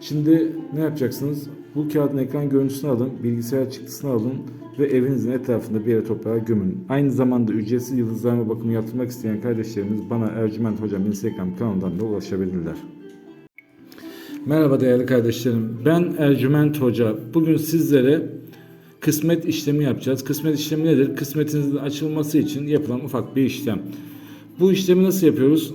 Şimdi ne yapacaksınız? Bu kağıdın ekran görüntüsünü alın, bilgisayar çıktısını alın ve evinizin etrafında bir yere toprağa gömün. Aynı zamanda ücretsiz yıldızlarma bakımı yaptırmak isteyen kardeşlerimiz bana Ercüment Hocam Instagram kanalından da ulaşabilirler. Merhaba değerli kardeşlerim. Ben Ercüment Hoca. Bugün sizlere kısmet işlemi yapacağız. Kısmet işlemi nedir? Kısmetinizin açılması için yapılan ufak bir işlem. Bu işlemi nasıl yapıyoruz?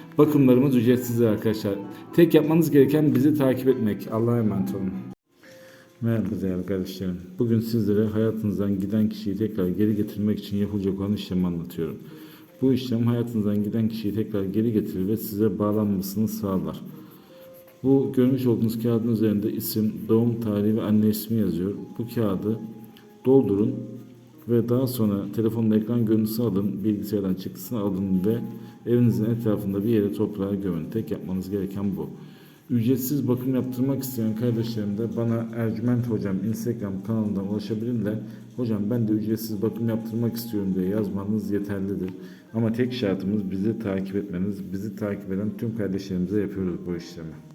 Bakımlarımız ücretsizdir arkadaşlar. Tek yapmanız gereken bizi takip etmek. Allah'a emanet olun. Merhaba değerli kardeşlerim. Bugün sizlere hayatınızdan giden kişiyi tekrar geri getirmek için yapılacak olan işlemi anlatıyorum. Bu işlem hayatınızdan giden kişiyi tekrar geri getirir ve size bağlanmasını sağlar. Bu görmüş olduğunuz kağıdın üzerinde isim, doğum tarihi ve anne ismi yazıyor. Bu kağıdı doldurun ve daha sonra telefonla ekran görüntüsü alın, bilgisayardan çıktısını alın ve evinizin etrafında bir yere toprağa gömün. Tek yapmanız gereken bu. Ücretsiz bakım yaptırmak isteyen kardeşlerim de bana Ercüment Hocam Instagram kanalından ulaşabilirler. Hocam ben de ücretsiz bakım yaptırmak istiyorum diye yazmanız yeterlidir. Ama tek şartımız bizi takip etmeniz. Bizi takip eden tüm kardeşlerimize yapıyoruz bu işlemi.